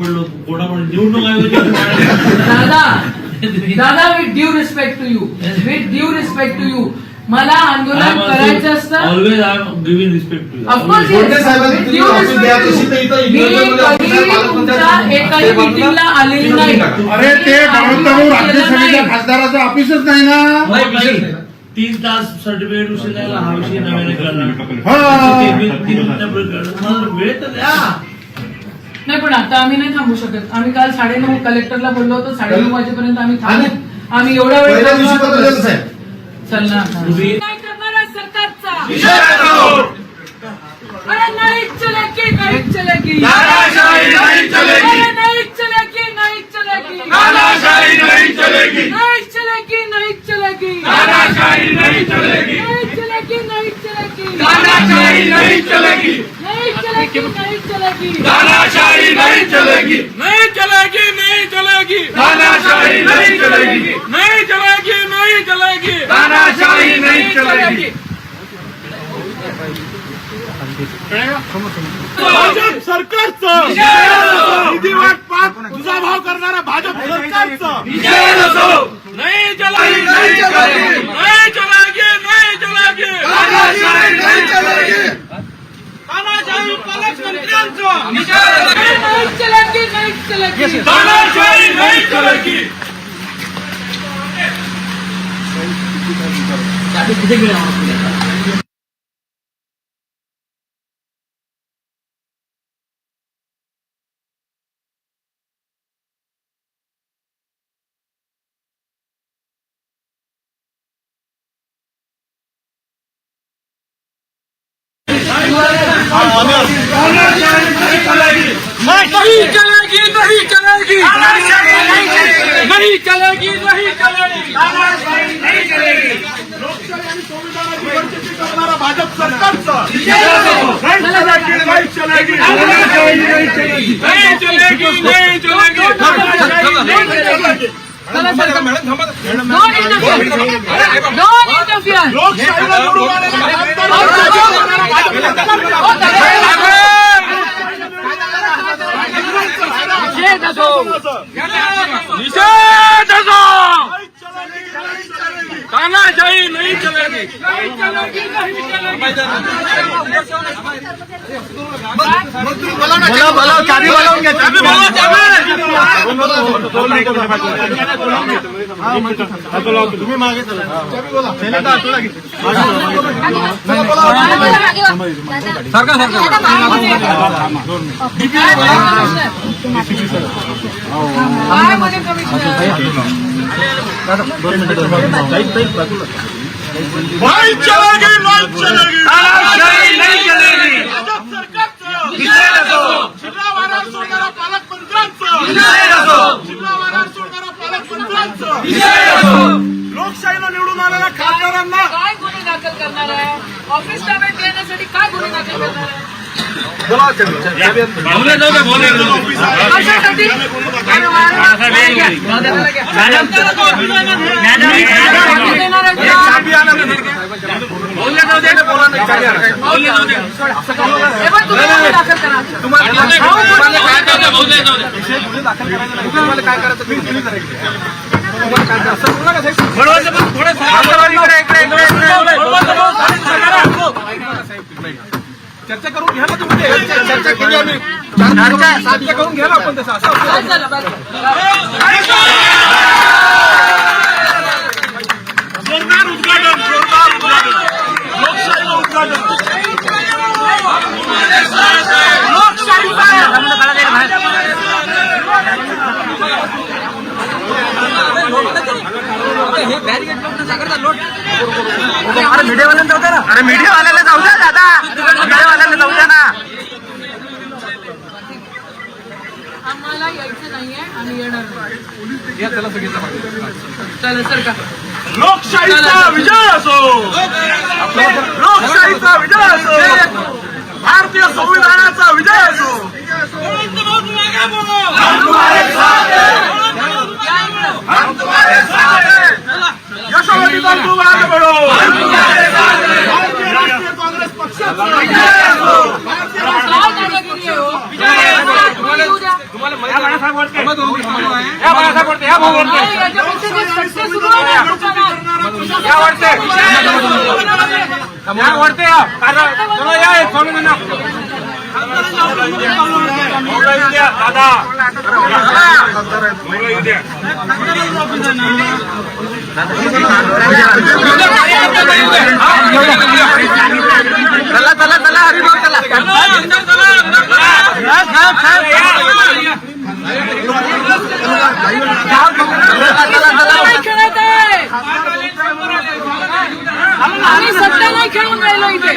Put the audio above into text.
पडलो कोणामुळे निवडणूक आयोगाची दादा दादा with due respect to you with due respect to you मला आंदोलन करायचं असतं always I am giving respect to of course पालकमंत्र्यांच्या एकाही मिटिंगला आलेली नाही अरे ते राज्यसभेच्या खासदाराचं ऑफिसच नाही ना तीन तास सर्टिफिकेट उशीर द्यायला हा विषय नव्याने करणार हा. वेळ तर द्या नाही पण आता आम्ही नाही थांबू शकत. आम्ही काल साडेनऊ कलेक्टरला बोललो होतो साडेनऊ वाजेपर्यंत आम्ही थांबू. आम्ही एवढा वेळ पहिल्या दिवशी पत्र. साहेब. चल ना काय करणार आहे सरकारचा? अरे नाही चलेगी नाही चलेगी. तानाशाही नहीं चलेगी। अरे नहीं चलेगी नहीं चलेगी. तानाशाही नहीं चलेगी. नहीं चलेगी नहीं चलेगी. तानाशाही नहीं चलेगी. नहीं चलेगी नहीं चलेगी. तानाशाही नहीं चलेगी. नहीं चलेगी नहीं चलेगी तानाशाही नहीं चलेगी। नहीं चलेगी नहीं चलेगी। तानाशाही नहीं चलेगी। नहीं चलेगी नहीं चलेगी। तानाशाही नहीं चलेगी। भाजप सरकारचं। निधी वाटपात तुझा भाव करणारा भाजप सरकारचं. विजय असो। नाही चलेगी नहीं चलेगी। नहीं चलेगी नहीं चलेगी। तानाशाही नहीं चलेगी। तानाशाही पालकमंत्र्यांचं नहीं चलेगी नहीं चलेगी तानाशाही नहीं चलेगी नहीं चलेगी नहीं चलेगी नहीं चलेगी नहीं चलेगी करणारा भाजप सरकारचं नहीं चलेगी नहीं चलेगी नहीं चलेगी नहीं चलेगी चला सरकार डोंट इंटरफियर डोंट इंटरफियर लोकशाहीला निवडून आलेला खासदार भाजप सरकारचं निषेध असो निषेध असो तानाशाही नहीं चलेगी। बोला बोला चाबी बोलावून घ्या चाबी बोला चाबी नहीं चलेगी नहीं चलेगी तानाशाही नहीं चलेगी भाजप निवडून आलेल्या खासदारांना काय गुन्हे दाखल करणार आहे? ऑफिस ताब्यात देण्यासाठी काय गुन्हे दाखल करणार आहे? कशासाठी? अरे वा, वा. घ्या. देणार आहे का? हे पण तुम्ही गुन्हे दाखल करा चर्चा करून घ्या ना तुम्ही चर्चा केली आम्ही. चर्चा करून घ्या ना आपण तसं. असं बरं? जोरदार उद्घाटन जोरदार उद्घाटन लोकशाहीचं उद्घाटन अरे मीडियावाल्याला जाऊ द्या ना आम्हाला यायचं नाहीये आम्ही येणार नाही. चला सर का? लोकशाहीचा विजय असो लोकशाहीचा विजय असो भारतीय संविधानाचा विजय असो हम तुम्हारे साथ हैं हम तुम्हारे साथ हैं यशोमती बंधू आगे बढ़ो हम तुम्हारे साथ हैं भारतीय राष्ट्रीय काँग्रेस पक्षाचा विजय असो भारतीय काय दादागिरी आहे हो? तुम्हाला वरते या बाळासाहेब वरते या भाऊ वरते नाही, याच्यापेक्षा जे success सुरू आहे ना पुढच्या काळात. या वरते या वरते या कारण चला या हे सोडून द्या. भाऊला येऊ द्या, दादा भाऊला येऊ द्या. चला चला चला हरिभाऊ चला. खेळून राहिलो इथे.